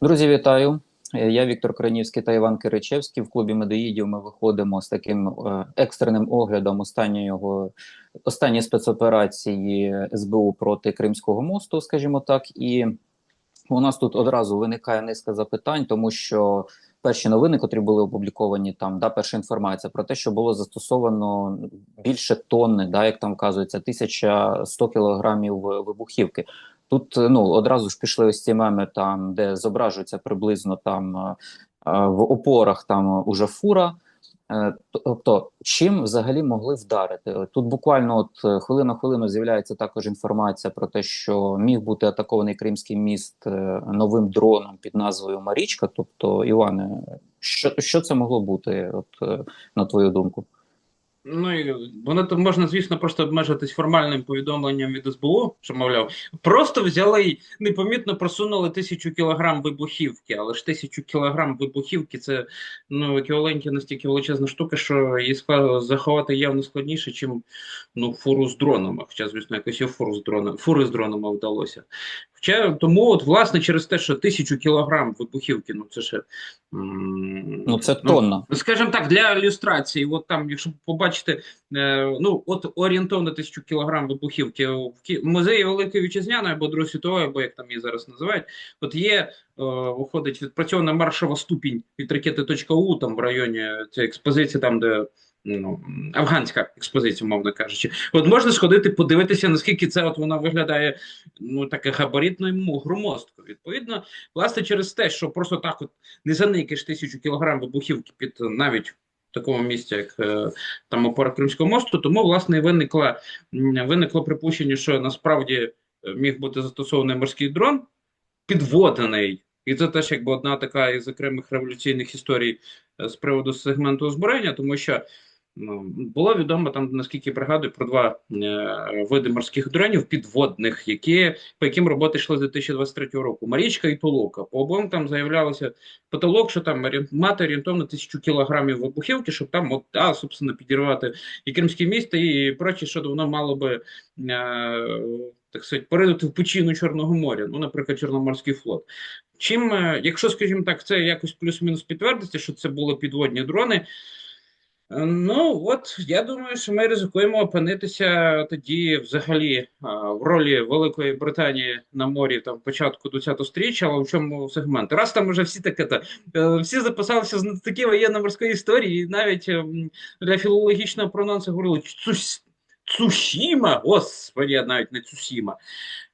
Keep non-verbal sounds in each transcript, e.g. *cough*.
Друзі, вітаю! Е, Я Віктор Кранівський та Іван Киричевський. В клубі медоїдів ми виходимо з таким е, екстреним оглядом останнього останньої спецоперації СБУ проти Кримського мосту, скажімо так, і у нас тут одразу виникає низка запитань, тому що перші новини, котрі були опубліковані там, да, перша інформація про те, що було застосовано більше тонни, да, як там вказується, 1100 кілограмів вибухівки. Тут ну одразу ж пішли ось ці меми, там де зображується приблизно там е, е, в опорах там уже фура. Е, тобто, чим взагалі могли вдарити? Тут буквально от хвилина хвилину з'являється також інформація про те, що міг бути атакований Кримський міст новим дроном під назвою Марічка. Тобто, Іване, що що це могло бути, от на твою думку? Ну і воно там можна, звісно, просто обмежитись формальним повідомленням від СБУ, що мовляв, просто взяли й непомітно просунули тисячу кілограм вибухівки, але ж тисячу кілограм вибухівки це ну еквіваленті настільки величезна штука, що її склад заховати явно складніше, ніж ну фуру з дронами. Хоча, звісно, якось і фуру з дронами, фури з дронами вдалося. Хоча тому, от власне, через те, що тисячу кілограм вибухівки, ну це ще ну це тонна. Ну, скажімо так, для ілюстрації, от там, якщо побачите, е, ну от орієнтовно тисячу кілограм вибухівки в музеї Великої Вітчизняної або Другої світової, або як там її зараз називають, от є, е, виходить відпрацьована маршова ступінь від ракети .у там в районі цієї експозиції, там де ну, афганська експозиція, мовно кажучи. От можна сходити, подивитися, наскільки це от вона виглядає ну, таке габаритною громоздко. Відповідно, власне, через те, що просто так от не заникиш тисячу кілограм вибухівки під навіть. В такому місці, як е, там опора Кримського мосту, тому власне виникла виникло припущення, що насправді е, міг бути застосований морський дрон, підводений, і це теж якби одна така із окремих революційних історій е, з приводу сегменту озброєння, тому що було відомо там, наскільки пригадую, про два е, види морських дронів підводних, які по яким роботи йшли з 2023 року. Марічка і Толока. По обом там заявлялося потолок, що там мати орієнтовно тисячу кілограмів вибухівки, щоб там от, а, собственно, підірвати і Кримське місто, і прочі, що воно мало би е, так сказати, поринути в пучину Чорного моря, ну, наприклад, Чорноморський флот. Чим, е, якщо, скажімо так, це якось плюс-мінус підтвердиться, що це були підводні дрони. Ну от я думаю, що ми ризикуємо опинитися тоді взагалі в ролі Великої Британії на морі там початку 20-го сторіччя, але в чому сегмент? Раз там уже всі таке та е, всі записалися з такі воєнно-морської історії, і навіть ем, для філологічного прононсу говорили Цусіма, господи, навіть не Цусіма.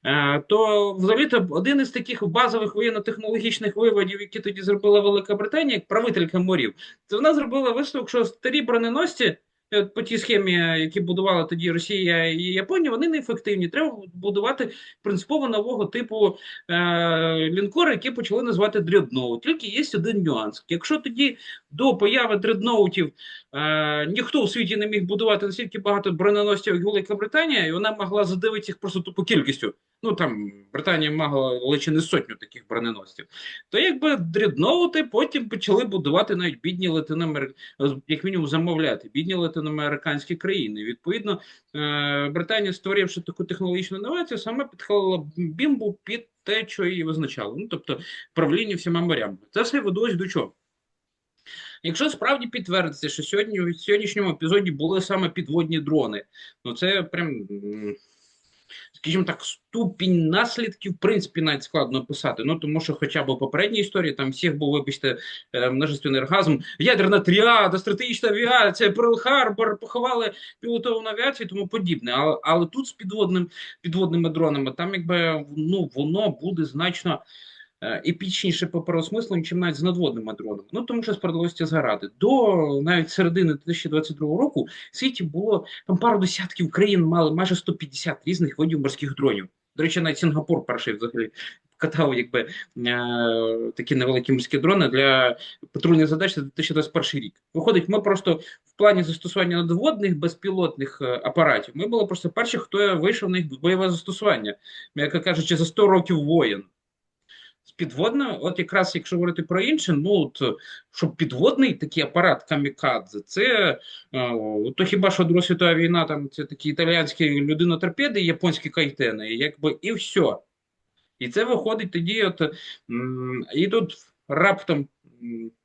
Е, то взагалі то один із таких базових воєнно-технологічних виводів, які тоді зробила Велика Британія, як правителька морів, це вона зробила висновок, що старі броненосці. Е, по тій схемі, які будували тоді Росія і Японія, вони неефективні. Треба будувати принципово нового типу е, лінкори, які почали називати дредноут. Тільки є один нюанс. Якщо тоді до появи дредноутів е, ніхто у світі не міг будувати настільки багато броненосців, як Велика Британія, і вона могла задивитися їх просто тупо кількістю ну там Британія мала лише не сотню таких броненосців, то якби дрібновувати, потім почали будувати навіть бідні латиноамериканські, як мінімум замовляти, бідні латиноамериканські країни. Відповідно, е, Британія, створивши таку технологічну інновацію, саме підхилила бімбу під те, що її визначало. Ну тобто правління всіма морями. Це все ведуть до чого? Якщо справді підтвердиться, що сьогодні в сьогоднішньому епізоді були саме підводні дрони, ну це прям скажімо так, ступінь наслідків, в принципі, навіть складно описати. Ну тому що, хоча б у попередній історії там всіх був, вибачте, е, множественний оргазм, ядерна тріада, стратегічна авіація, Перл Харбор, поховали пілотовану авіацію і тому подібне. Але але тут з підводним підводними дронами там, якби ну воно буде значно. Епічніше по переосмисленню, чим навіть з надводними дронами. Ну тому що справедливості зграти. До навіть середини 2022 року в світі було там пару десятків країн мали майже 150 різних видів морських дронів. До речі, навіть Сінгапур перший взагалі катав якби е, такі невеликі морські дрони для патрульних задач за 2021 рік. Виходить, ми просто в плані застосування надводних безпілотних е, апаратів. Ми були просто перші, хто вийшов на їх бойове застосування, як кажучи, за 100 років воєн з підводною, от якраз якщо говорити про інше, ну от щоб підводний такий апарат камікадзе, це е, то хіба що Друга світова війна, там це такі італіянські людиноторпеди, японські кайтени, якби і все. І це виходить тоді, от і тут раптом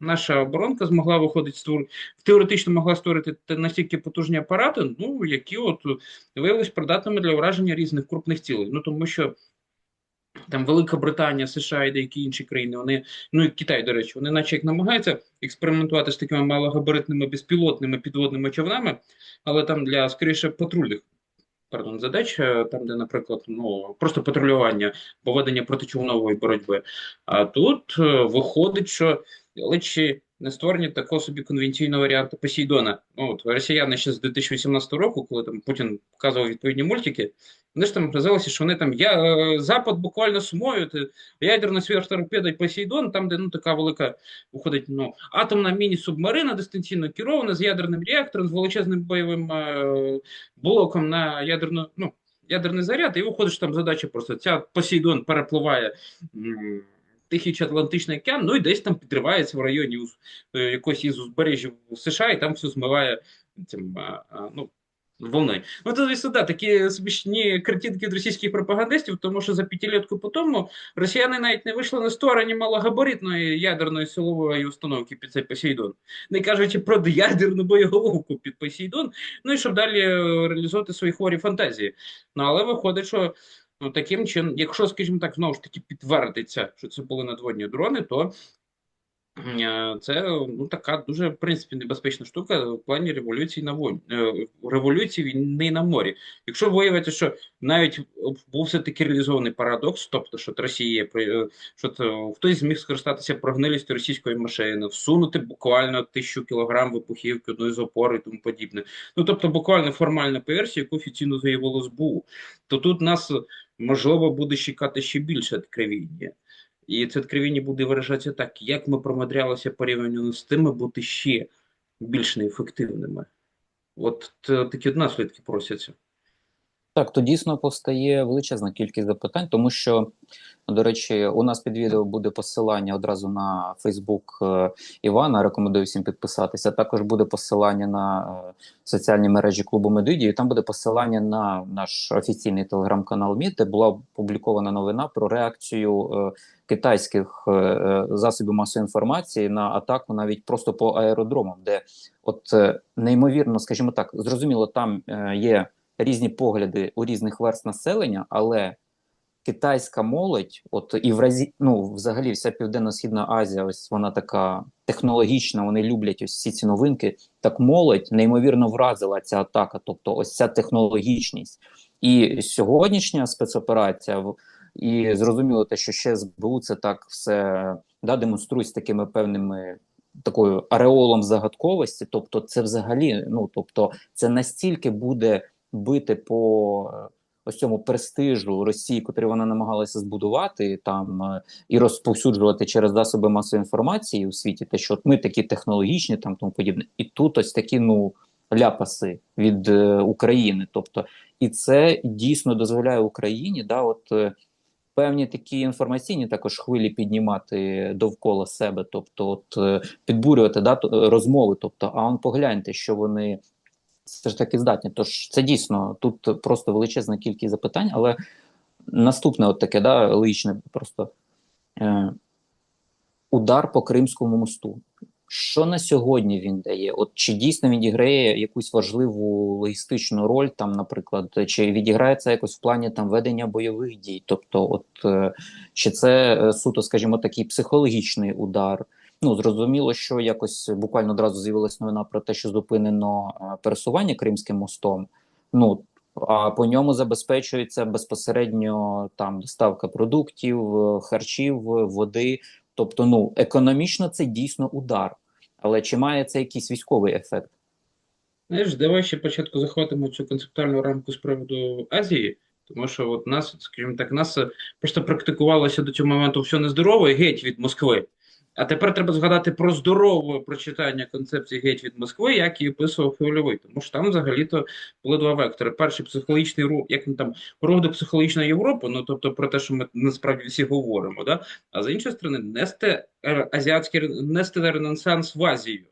наша оборонка змогла виходити створ... теоретично могла створити настільки потужні апарати, ну які от виявились придатними для ураження різних крупних цілей. Ну тому що там Велика Британія, США і деякі інші країни, вони, ну і Китай, до речі, вони наче як намагаються експериментувати з такими малогабаритними безпілотними підводними човнами, але там для скоріше патрульних пардон, задач, е, там, де, наприклад, ну просто патрулювання, поведення протичовнової боротьби. А тут е, виходить, що лише не створення такого собі конвенційного варіанту Посейдона. Ну, от росіяни ще з 2018 року, коли там Путін показував відповідні мультики, вони ж там казалося, що вони там я е, Запад буквально сумують, е, ядерна сверхторпеда і Посейдон, там, де ну така велика виходить ну, атомна міні-субмарина дистанційно керована з ядерним реактором, з величезним бойовим е, блоком на ядерну, ну, ядерний заряд, і виходить, там задача просто ця Посейдон перепливає. Тихий Атлантичний океан, ну і десь там підривається в районі е, із узбережжя США, і там все змиває цим, а, а, ну, волною. Ну, то, звісно, да, такі смішні картинки від російських пропагандистів, тому що за п'ятилітку по тому росіяни навіть не вийшли на стороні малогабаритної ядерної силової установки під цей Посейдон, не кажучи про ядерну боєголовку під Посейдон, ну і щоб далі е, реалізувати свої хворі фантазії. Ну, але виходить, що ну, таким чином, якщо, скажімо так, знову ж таки підтвердиться, що це були надводні дрони, то Е, Це ну така дуже в принципі небезпечна штука в плані революції на війні, революції війни на морі. Якщо виявиться, що навіть був все таки реалізований парадокс, тобто що Росія е, що то хтось зміг скористатися прогнилістю російської машини, всунути буквально тисячу кілограм вибухівки одної з опор і тому подібне. Ну тобто, буквально формальна по версії, яку офіційно заявило СБУ, то тут нас можливо буде чекати ще більше відкривіння. І це відкривіння буде виражатися так, як ми промудрялися порівняно з тими бути ще більш неефективними. От е, такі наслідки просяться. Так, то дійсно повстає величезна кількість запитань, тому що, до речі, у нас під відео буде посилання одразу на Фейсбук Івана. Рекомендую всім підписатися. Також буде посилання на е, соціальні мережі клубу Медиді, і там буде посилання на наш офіційний телеграм-канал МІД, де була опублікована новина про реакцію е, китайських е, засобів масової інформації на атаку навіть просто по аеродромам, де от неймовірно, скажімо так, зрозуміло, там є різні погляди у різних верст населення, але китайська молодь, от і в разі, ну взагалі, вся Південно-Східна Азія, ось вона така технологічна, вони люблять ось всі ці новинки. Так молодь неймовірно вразила ця атака, тобто ось ця технологічність. І сьогоднішня спецоперація і зрозуміло те, що ще СБУ це так все да, демонструють з такими певними такою ареолом загадковості. Тобто, це взагалі, ну тобто, це настільки буде бити по е, ось цьому престижу Росії, котрий вона намагалася збудувати там е, і розповсюджувати через засоби масової інформації у світі, те, що ми такі технологічні, там тому подібне, і тут ось такі ну ляпаси від е, України. Тобто, і це дійсно дозволяє Україні, да, от. е, Певні такі інформаційні також хвилі піднімати довкола себе, тобто от підбурювати да, розмови. Тобто, а он погляньте, що вони все ж таки здатні. Тож це дійсно тут просто величезна кількість запитань, але наступне, от таке, да, логічне просто е, удар по Кримському мосту. Що на сьогодні він дає? От чи дійсно відіграє якусь важливу логістичну роль, там, наприклад, чи відіграє це якось в плані там ведення бойових дій? Тобто, от е, чи це е, суто, скажімо, такий психологічний удар? Ну зрозуміло, що якось буквально одразу з'явилась новина про те, що зупинено е, пересування Кримським мостом. Ну а по ньому забезпечується безпосередньо там доставка продуктів, е, харчів, води. Тобто, ну економічно це дійсно удар. Але чи має це якийсь військовий ефект? Знаєш, давай ще спочатку захватимо цю концептуальну рамку з приводу Азії, тому що от нас, скажімо так, нас просто практикувалося до цього моменту все нездорове геть від Москви. А тепер треба згадати про здорове прочитання концепції геть від Москви, як її описував Хвильовий. Тому що там взагалі-то були два вектори. Перший психологічний рух, як він там рух до психологічної Європи, ну тобто про те, що ми насправді всі говоримо, да? а з іншої сторони, нести азіатський нести ренесанс в Азію.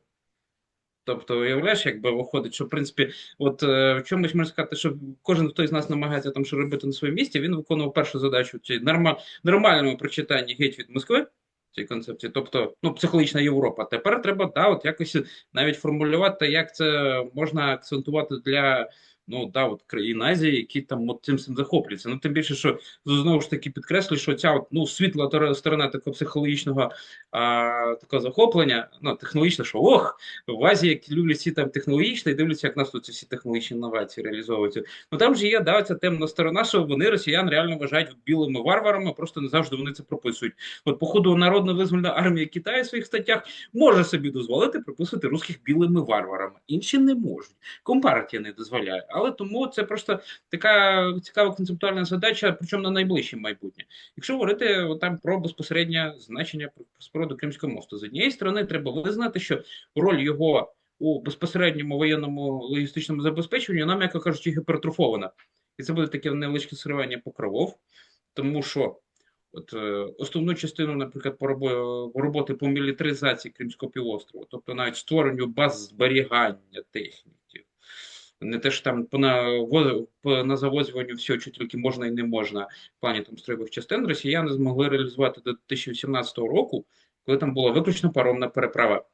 Тобто, уявляєш, якби виходить, що в принципі, от е, в чомусь можна сказати, що кожен хто із нас намагається там що робити на своєму місці, він виконував першу задачу в норма, нормальному прочитанні геть від Москви. Цій концепції, тобто ну, психологічна Європа. Тепер треба да, от якось навіть формулювати, як це можна акцентувати для ну да, от країн Азії, які там от цим цим захоплюються. Ну тим більше, що знову ж таки підкреслюю, що ця от, ну світла сторона такого психологічного а, такого захоплення, ну технологічно, що ох, в Азії які люблять всі там технологічно і дивляться, як нас тут ці всі технологічні інновації реалізовуються. Ну там же є да, ця темна сторона, що вони росіян реально вважають білими варварами, просто не завжди вони це прописують. От, походу, народна визвольна армія Китаю в своїх статтях може собі дозволити приписувати русських білими варварами. Інші не можуть. Компартія не дозволяє. Але тому це просто така цікава концептуальна задача, причому на найближче майбутнє. Якщо говорити там про безпосереднє значення приводу Кримського мосту, з однієї сторони, треба визнати, що роль його у безпосередньому воєнному логістичному забезпеченні, вона, м'яко кажучи, гіпертрофована. І це буде таке невеличке сривання покровов, тому що от е, основну частину, наприклад, по роботи по мілітаризації Кримського півострову, тобто навіть створенню баз зберігання техніки, не те, що там по, наво- по назавозюванню всього, що тільки можна і не можна в плані там строєвих частин, росіяни змогли реалізувати до 2018 року, коли там була виключно паромна переправа.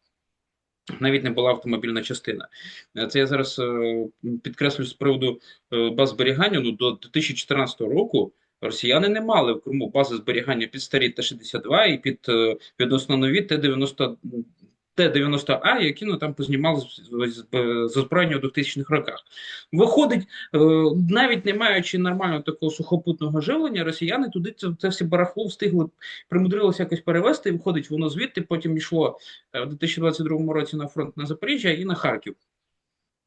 Навіть не була автомобільна частина. Е, Це я зараз е, підкреслю з приводу е, баз зберігання. Ну, до 2014 року росіяни не мали в Криму бази зберігання під старі Т-62 і під відносно нові Т-90 Т-90А, які ну, там познімали з- озброєння у 2000-х роках. Виходить, е, навіть не маючи нормального такого сухопутного живлення, росіяни туди це, це все барахло встигли, примудрилися якось перевести, і виходить, воно звідти потім йшло е, в 2022 році на фронт на Запоріжжя і на Харків.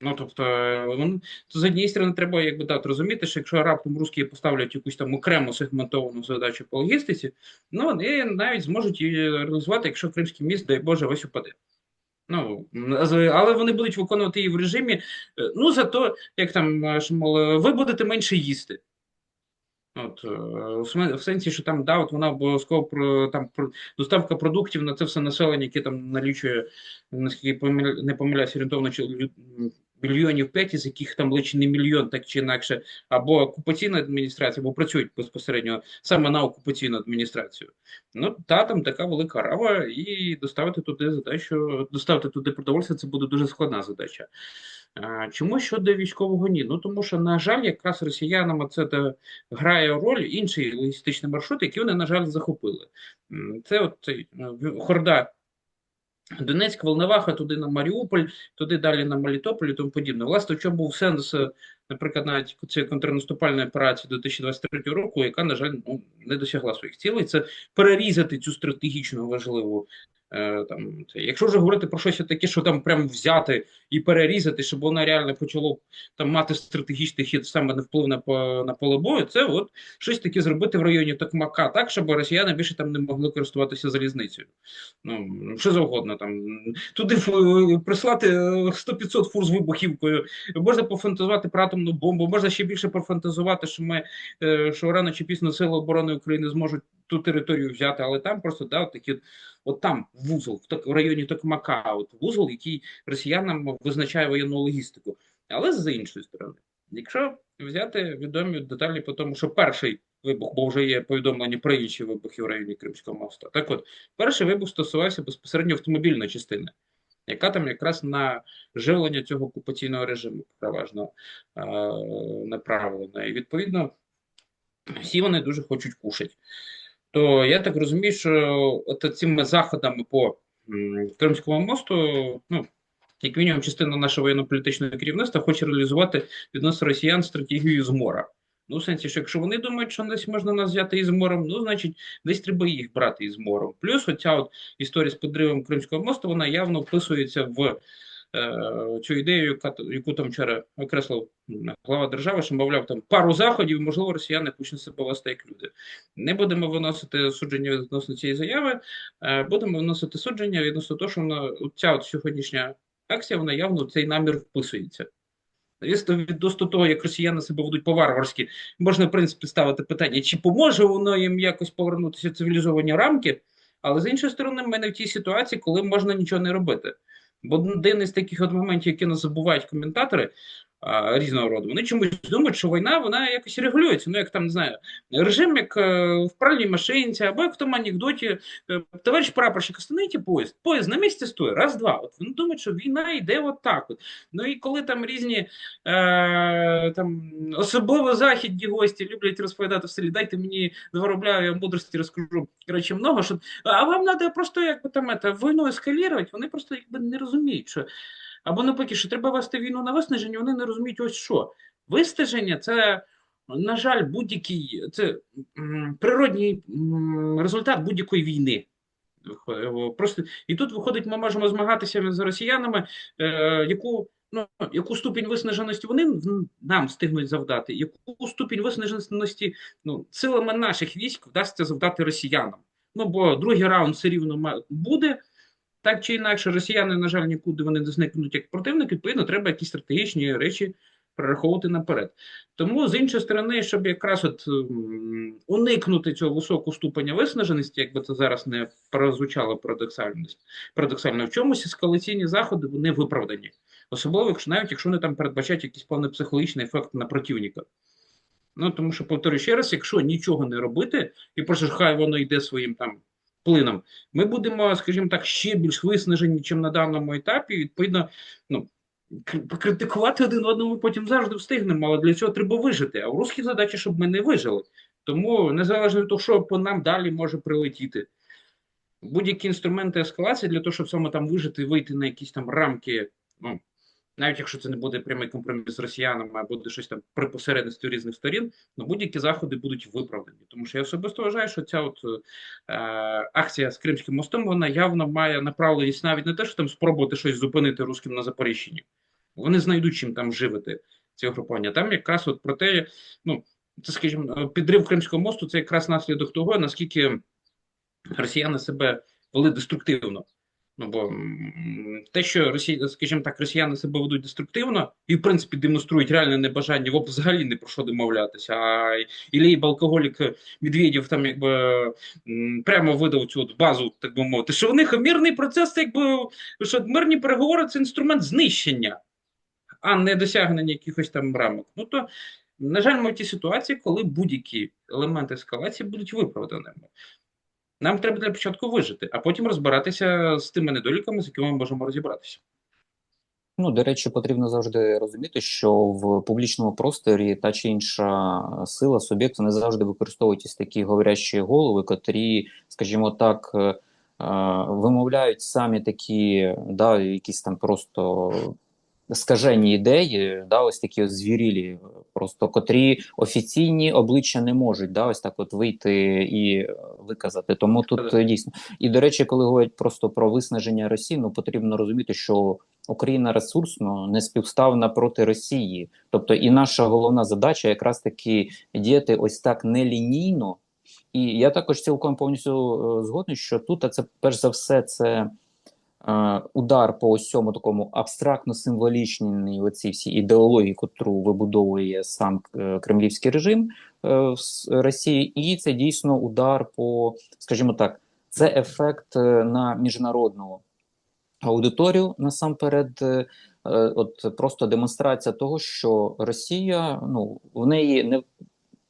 Ну, тобто, е, вони- то з однієї сторони, треба якби так розуміти, що якщо раптом русські поставлять якусь там окрему сегментовану задачу по логістиці, ну вони навіть зможуть її реалізувати, якщо Кримський міст, дай Боже, весь упаде. Ну, але вони будуть виконувати її в режимі, е, ну, зато, як там, е, мол, ви будете менше їсти. От, в сенсі, що там, да, от вона обов'язково про там про доставка продуктів на це все населення, яке там налічує, наскільки не помиляюсь, орієнтовно мільйонів п'ять, із яких там лише не мільйон, так чи інакше, або окупаційна адміністрація, або працюють безпосередньо саме на окупаційну адміністрацію. Ну, та там така велика рава, і доставити туди задачу, доставити туди продовольство, це буде дуже складна задача. Чому щодо військового ні? Ну тому що, на жаль, якраз росіянам це грає роль інший логістичний маршрут, який вони, на жаль, захопили. Це от е, Хорда. Донецьк, Волноваха, туди на Маріуполь, туди далі на Мелітополь і тому подібне. Власне, в чому був сенс, е, наприклад, навіть цієї контрнаступальної операції 2023 року, яка, на жаль, ну, не досягла своїх цілей, це перерізати цю стратегічно важливу. Е, там, це. Якщо вже говорити про щось таке, що там прям взяти і перерізати, щоб воно реально почало там мати стратегічний хід саме на вплив на, на поле бою, це от щось таке зробити в районі Токмака, так, щоб росіяни більше там не могли користуватися залізницею. Ну, що завгодно там. Туди прислати е, 100-500 фур з вибухівкою, можна пофантазувати про атомну бомбу, можна ще більше пофантазувати, що ми е, що рано чи пізно Сили оборони України зможуть ту територію взяти, але там просто да, от такі, от там вузол, в, так, в районі Токмака, от вузол, який росіянам визначає воєнну логістику. Але з іншої сторони, якщо взяти відомі деталі по тому, що перший вибух, бо вже є повідомлення про інші вибухи в районі Кримського моста. Так от, перший вибух стосувався безпосередньо автомобільної частини, яка там якраз на живлення цього окупаційного режиму переважно е- направлена. І відповідно всі вони дуже хочуть кушати. То я так розумію, що от цими заходами по Кримському мосту, ну, як мінімум, частина нашого воєнно-політичного керівництва хоче реалізувати відносно росіян стратегію змора. Ну, в сенсі, що якщо вони думають, що десь можна нас взяти із морем, ну, значить, десь треба їх брати із морем. Плюс оця от історія з підривом Кримського мосту, вона явно вписується в цю ідею, яку там вчора окреслив глава держави, що, мовляв, там пару заходів, можливо, росіяни почнуть себе вести як люди. Не будемо виносити судження відносно цієї заяви, е, будемо виносити судження відносно того, що вона, ця от сьогоднішня акція, вона явно в цей намір вписується. Звісно, відносно того, як росіяни себе ведуть по-варварськи, можна, в принципі, ставити питання, чи поможе воно їм якось повернутися в цивілізовані рамки, але з іншої сторони, ми не в тій ситуації, коли можна нічого не робити. Бо один із таких от моментів, які не забувають коментатори різного роду, вони чомусь думають, що війна вона якось регулюється. Ну, як там не знаю, режим, як е, в пральній машинці, або як в тому анекдоті, е, товариш прапорщик, остановите поїзд, поїзд на місці стоїть, раз-два. От вони думають, що війна йде от так. От. Ну і коли там різні е, там, особливо західні гості люблять розповідати в селі, дайте мені два рубля, я мудрості розкажу. Коротше, много що. А вам треба просто якби там это, війну ескалірувати, вони просто якби не розуміють, що або навпаки, що треба вести війну на виснаження, вони не розуміють ось що. Вистеження це, на жаль, будь-який це природній результат будь-якої війни. Просто і тут виходить, ми можемо змагатися з росіянами, е, яку ну, яку ступінь виснаженості вони нам встигнуть завдати, яку ступінь виснаженості ну, силами наших військ вдасться завдати росіянам. Ну бо другий раунд все рівно буде. Так чи інакше, росіяни, на жаль, нікуди вони не зникнуть як противник, відповідно, треба якісь стратегічні речі прораховувати наперед. Тому, з іншої сторони, щоб якраз от уникнути цього високого ступеня виснаженості, якби це зараз не прозвучало парадоксальність, парадоксально, в чомусь ескалаційні заходи вони виправдані. Особливо, якщо навіть якщо вони там передбачають якийсь певний психологічний ефект на противника. Ну тому що, повторюю ще раз, якщо нічого не робити, і просто хай воно йде своїм там плином, ми будемо, скажімо так, ще більш виснажені, ніж на даному етапі. Відповідно, ну критикувати один одному ми потім завжди встигнемо, але для цього треба вижити. А у русських задача, щоб ми не вижили. Тому незалежно від того, що по нам далі може прилетіти. Будь-які інструменти ескалації для того, щоб саме там вижити і вийти на якісь там рамки, ну навіть якщо це не буде прямий компроміс з росіянами, а буде щось там при посередництві різних сторін, ну будь-які заходи будуть виправдані. Тому що я особисто вважаю, що ця от е, акція з Кримським мостом вона явно має направленість навіть не те, що там спробувати щось зупинити русським на Запоріжчині. Вони знайдуть чим там живити ці групування. Там якраз от про те, ну це, скажімо, підрив Кримського мосту це якраз наслідок того, наскільки росіяни себе вели деструктивно. Ну бо те, що Росія, скажімо так, росіяни себе ведуть деструктивно і, в принципі, демонструють реальне небажання в взагалі не про що домовлятися. А Ілій алкоголік Медведєв там якби прямо видав цю от базу, так би мовити, що у них мирний процес, це якби що мирні переговори це інструмент знищення, а не досягнення якихось там рамок. Ну то, на жаль, ми в тій ситуації, коли будь-які елементи ескалації будуть виправданими. Нам треба для початку вижити, а потім розбиратися з тими недоліками, з якими ми можемо розібратися. Ну, до речі, потрібно завжди розуміти, що в публічному просторі та чи інша сила, суб'єкт не завжди використовують такі говорящі голови, котрі, скажімо так, е, е, вимовляють самі такі, да, якісь там просто скажені ідеї, да, ось такі звірілі, просто котрі офіційні обличчя не можуть да, ось так от вийти і виказати. Тому тут е, дійсно. І до речі, коли говорять просто про виснаження Росії, ну потрібно розуміти, що Україна ресурсно не співставна проти Росії. Тобто, і наша головна задача якраз таки діяти ось так нелінійно. І я також цілком повністю е, згодний, що тут а це перш за все це удар по ось цьому такому абстрактно-символічній оцій всій ідеології, котру вибудовує сам е, кремлівський режим е, в Росії, і це дійсно удар по, скажімо так, це ефект е, на міжнародну аудиторію насамперед. От просто демонстрація того, що Росія ну в неї не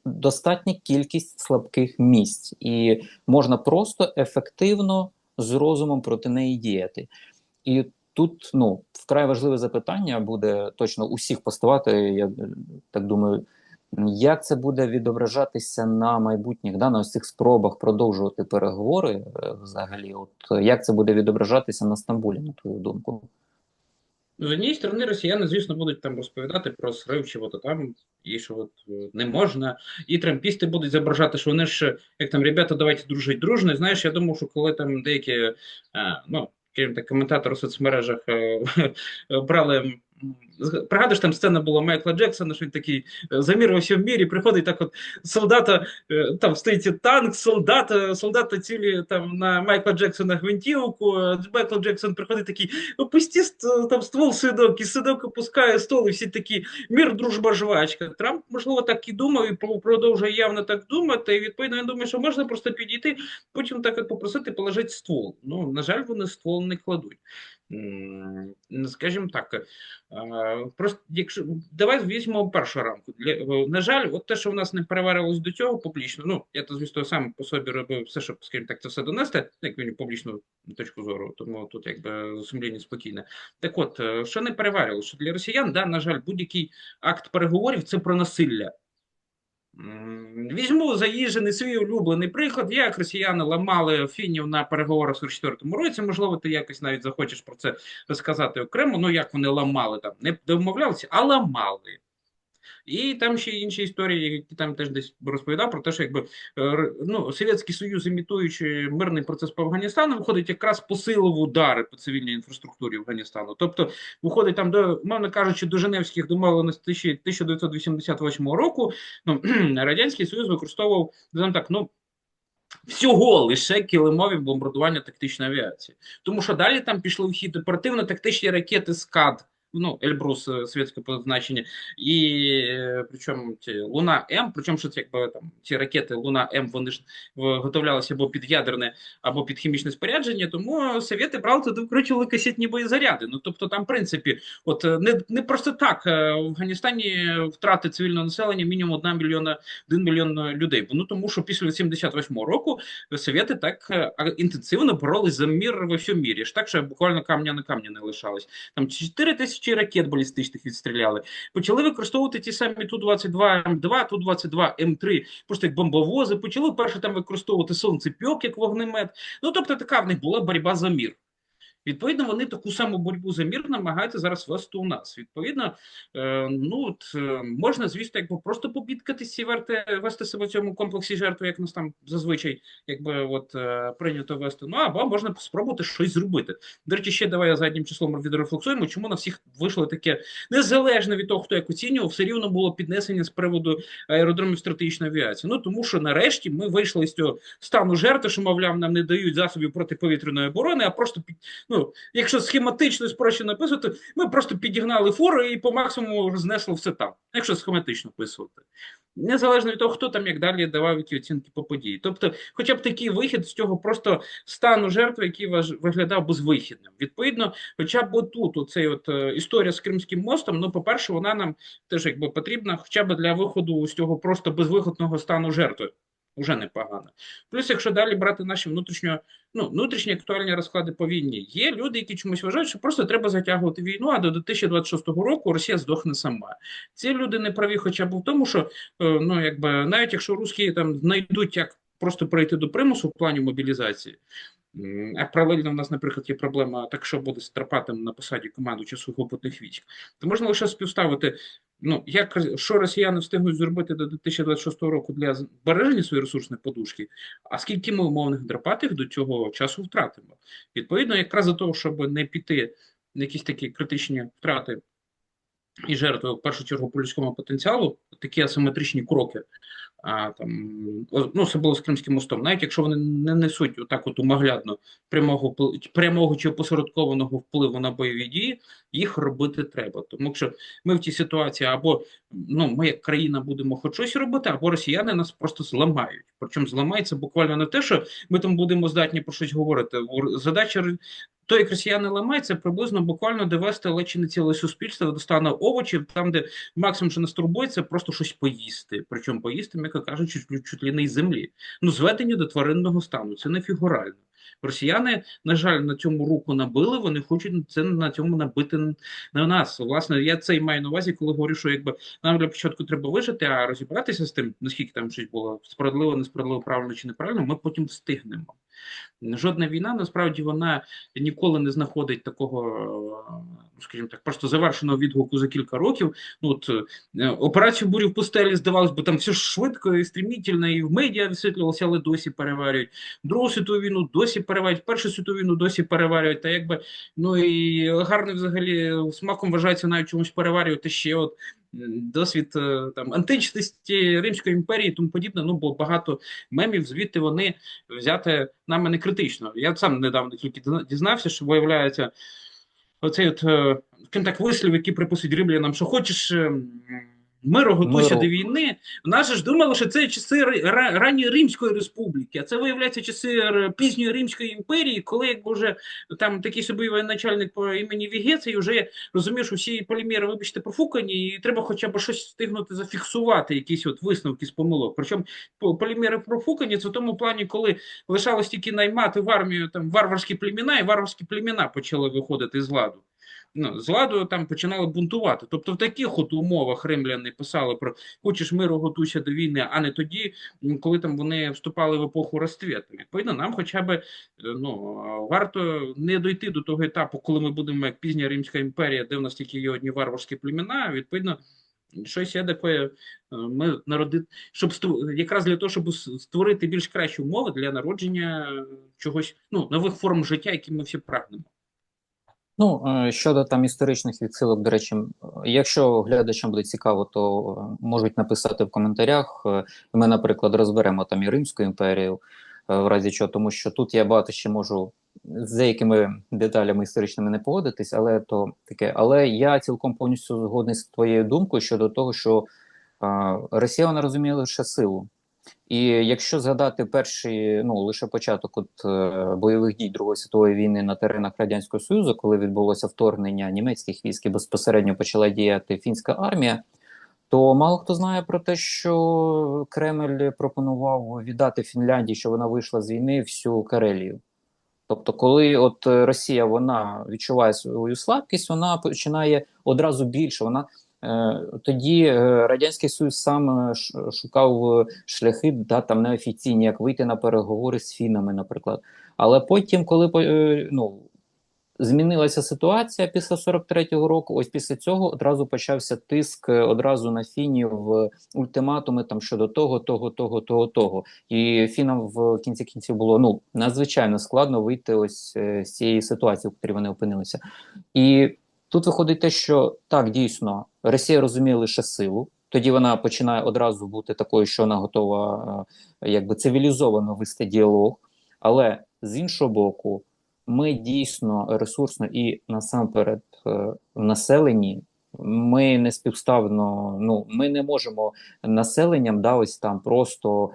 достатня кількість слабких місць, і можна просто ефективно з розумом проти неї діяти. І тут ну вкрай важливе запитання буде точно усіх поставати. Я е, так думаю, як це буде відображатися на майбутніх да, на ось цих спробах продовжувати переговори е, взагалі? От як це буде відображатися на Стамбулі, на твою думку? З однієї сторони, росіяни, звісно, будуть там розповідати про срив чи от там, і що от е, не можна. І трампісти будуть зображати, що вони ж, як там, ребята, давайте дружить дружно. Знаєш, я думав, що коли там деякі, е, ну, крім так, коментатори в соцмережах е, *laughs* брали Пригадуєш, там сцена була Майкла Джексона, що він такий е, замірився в мірі, приходить так от солдата, е, там стоїть танк, солдата, солдата цілі там на Майкла Джексона гвинтівку, а Майкл Джексон приходить такий, опусти там ствол сидок, і сидок опускає стол, і всі такі, мір, дружба, жвачка. Трамп, можливо, так і думав, і продовжує явно так думати, і відповідно він думає, що можна просто підійти, потім так от попросити положити ствол. Ну, на жаль, вони ствол не кладуть. М, Скажімо так, е, просто якщо давай візьмемо першу рамку. Е, на жаль, от те, що в нас не переварилось до цього публічно. Ну я то звісно сам по собі робив все, щоб скажімо так, це все донести, як мені публічну точку зору, тому тут якби сумління спокійне. Так от, е, що не переварило, що для росіян, да, на жаль, будь-який акт переговорів це про насилля. Візьму заїжджений свій улюблений приклад, як росіяни ламали фінів на переговорах у 44-му році. Можливо, ти якось навіть захочеш про це розказати окремо. Ну як вони ламали там, не домовлялися, а ламали. І там ще інші історії, які там теж десь розповідав про те, що якби ну, Совєтський Союз, імітуючи мирний процес по Афганістану, виходить якраз посилив удари по цивільній інфраструктурі Афганістану. Тобто, виходить там до, мовно кажучи, до Женевських домовленостей 1988 року. Ну, *clears throat* Радянський Союз використовував, називаємо так, ну. Всього лише килимові бомбардування тактичної авіації, тому що далі там пішли в хід оперативно-тактичні ракети СКАД, ну Ельбрус е, совєтське позначення, і е, причому ті Луна М, причому що це якби там ці ракети Луна М, вони ж виготовлялися або під ядерне, або під хімічне спорядження, тому совєти брали туди вкручували касетні боєзаряди. Ну тобто, там, в принципі, от е, не, не просто так е, в Афганістані втрати цивільного населення мінімум 1 мільйона 1 мільйон людей. Бо, Ну тому що після 88-го року совєти так е, інтенсивно боролись за мір во всьому мірі. Ж так, що буквально камня на камні не лишалось. Там 4 тисячі ракет балістичних відстріляли. Почали використовувати ті самі Ту-22 М2, Ту-22 М3, просто як бомбовози. Почали перше там використовувати сонцепьок як вогнемет. Ну тобто така в них була боротьба за мір. Відповідно, вони таку саму боротьбу за мір намагаються зараз вести у нас. Відповідно, е, ну от е, можна, звісно, якби просто побідкатися і верти, вести себе в цьому комплексі жертви, як нас там зазвичай якби от е, прийнято вести. Ну або можна спробувати щось зробити. До речі, ще давай заднім числом відрефлексуємо, чому на всіх вийшло таке незалежно від того, хто як оцінював, все рівно було піднесення з приводу аеродромів стратегічної авіації. Ну тому що нарешті ми вийшли з цього стану жертви, що мовляв, нам не дають засобів протиповітряної оборони, а просто під ну, якщо схематично і спрощено описувати, ми просто підігнали фору і по максимуму рознесли все там, якщо схематично описувати. Незалежно від того, хто там як далі давав які оцінки по події. Тобто, хоча б такий вихід з цього просто стану жертви, який виглядав безвихідним. Відповідно, хоча б отут, оцей от е, історія з Кримським мостом, ну, по-перше, вона нам теж якби потрібна, хоча б для виходу з цього просто безвиходного стану жертви. Уже непогано. Плюс, якщо далі брати наші внутрішньо, ну, внутрішні актуальні розклади по війні, є люди, які чомусь вважають, що просто треба затягувати війну, а до 2026 року Росія здохне сама. Ці люди не праві, хоча б в тому, що е, ну, якби, навіть якщо русські там знайдуть, як просто прийти до примусу в плані мобілізації. М, А паралельно в нас, наприклад, є проблема, так що буде з Тарпатим на посаді командуюча сухопутних військ, то можна лише співставити Ну, як що росіяни встигнуть зробити до 2026 року для збереження своєї ресурсної подушки, а скільки ми умовних драпатих до цього часу втратимо? Відповідно, якраз за того, щоб не піти на якісь такі критичні втрати і жертви в першу чергу по людському потенціалу, такі асиметричні кроки, а там ну, особливо з Кримським мостом, навіть якщо вони не несуть отак от умаглядно прямого прямого чи опосередкованого впливу на бойові дії, їх робити треба. Тому що ми в цій ситуації або ну, ми як країна будемо хоч щось робити, або росіяни нас просто зламають. Причому зламається буквально не те, що ми там будемо здатні про щось говорити. Задача то, як росіяни ламаються, приблизно буквально довести не ціле суспільство до стану овочів, там, де максимум, що нас турбує, це просто щось поїсти. Причому поїсти, м'яко кажучи, чуть, ли землі. Ну, зведення до тваринного стану, це не фігурально. Росіяни, на жаль, на цьому руку набили, вони хочуть це на цьому набити на нас. Власне, я це і маю на увазі, коли говорю, що якби нам для початку треба вижити, а розібратися з тим, наскільки там щось було справедливо, несправедливо, правильно чи неправильно, ми потім встигнемо. Жодна війна насправді вона ніколи не знаходить такого, е, скажімо так, просто завершеного відгуку за кілька років. Ну от е, операцію бурі в пустелі здавалось, бо там все швидко і стрімітельно, і в медіа висвітлювалося, але досі переварюють. Другу світову війну досі переварюють, Першу світову війну досі переварюють. Та якби ну і гарне взагалі смаком вважається навіть чомусь переварювати ще от досвід е, там античності Римської імперії, тому подібне. Ну бо багато мемів звідти вони взяти нами не критично. Я сам недавно тільки дізнався, що виявляється оцей от е, скажімо так вислів, який припустить римлянам, що хочеш. Миру готуйся Миру. до війни. У нас же ж думали, що це часи ранньої Римської республіки, а це виявляється часи пізньої Римської імперії, коли якби вже там такий собі воєначальник по імені Вігецій вже розумів, що всі полімери, вибачте, профукані, і треба хоча б щось встигнути зафіксувати, якісь от висновки з помилок. Причому по- полімери профукані, це в тому плані, коли лишалось тільки наймати в армію там варварські племена, і варварські племена почали виходити з ладу. Ну, з ладу там починали бунтувати. Тобто в таких от умовах римляни писали про хочеш миру, готуйся до війни, а не тоді, коли там вони вступали в епоху розцвіту. Відповідно, нам хоча б е, ну, варто не дойти до того етапу, коли ми будемо як пізня Римська імперія, де в нас тільки є одні варварські племена. Відповідно, щось є таке, е, ми народити, щоб якраз для того, щоб створити більш кращі умови для народження чогось, ну, нових форм життя, які ми всі прагнемо. Ну, е, щодо там історичних відсилок, до речі, якщо глядачам буде цікаво, то е, можуть написати в коментарях. Е, Ми, наприклад, розберемо там і Римську імперію, в разі чого, тому що тут я багато ще можу з деякими деталями історичними не погодитись, але то таке. Але я цілком повністю згодний з твоєю думкою щодо того, що Росія вона розуміє лише силу. І якщо згадати перший, ну лише початок от, е, бойових дій Другої світової війни на теренах радянського союзу, коли відбулося вторгнення німецьких військ і безпосередньо почала діяти фінська армія, то мало хто знає про те, що Кремль пропонував віддати Фінляндії, що вона вийшла з війни всю Карелію. Тобто, коли от Росія вона відчуває свою слабкість, вона починає одразу більше. Вона тоді е, радянський союз сам е, шукав е, шляхи, да там неофіційні, як вийти на переговори з фінами, наприклад. Але потім, коли е, ну, змінилася ситуація після 43-го року, ось після цього одразу почався тиск е, одразу на фінів е, ультиматуми там щодо того, того, того, того, того. І фінам в кінці кінців було ну надзвичайно складно вийти ось е, з цієї ситуації, в якій вони опинилися. І тут виходить те, що так дійсно Росія розуміє лише силу. Тоді вона починає одразу бути такою, що вона готова е, якби цивілізовано вести діалог. Але з іншого боку, ми дійсно ресурсно і насамперед е, в населенні. Ми не співставно, ну ми не можемо населенням да, ось там просто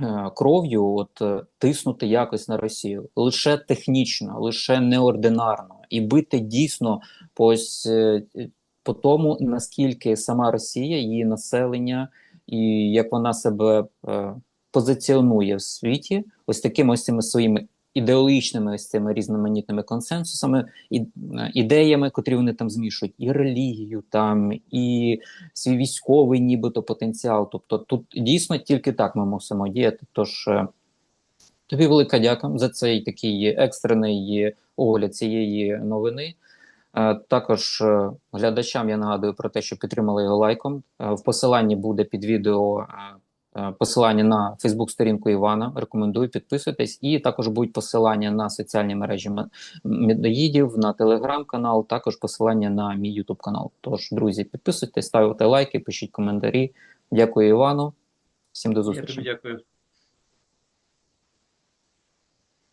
е, кров'ю от е, тиснути якось на Росію лише технічно, лише неординарно, і бити дійсно по ось е, по тому, наскільки сама Росія, її населення, і як вона себе е, позиціонує в світі, ось такими ось цими своїми ідеологічними ось цими різноманітними консенсусами, і, е, ідеями, котрі вони там змішують, і релігію, там, і свій військовий, нібито потенціал. Тобто тут дійсно тільки так ми мусимо діяти. Тож е, тобі велика дяка за цей такий екстрений огляд цієї новини. Е, Також е, глядачам я нагадую про те, що підтримали його лайком. Е, В посиланні буде під відео посилання на Фейсбук-сторінку Івана. Рекомендую підписуйтесь. І також будуть посилання на соціальні мережі медоїдів, на телеграм-канал, також посилання на мій Ютуб канал. Тож, друзі, підписуйтесь, ставте лайки, пишіть коментарі. Дякую Івану. Всім до Я зустрічі. тобі дякую.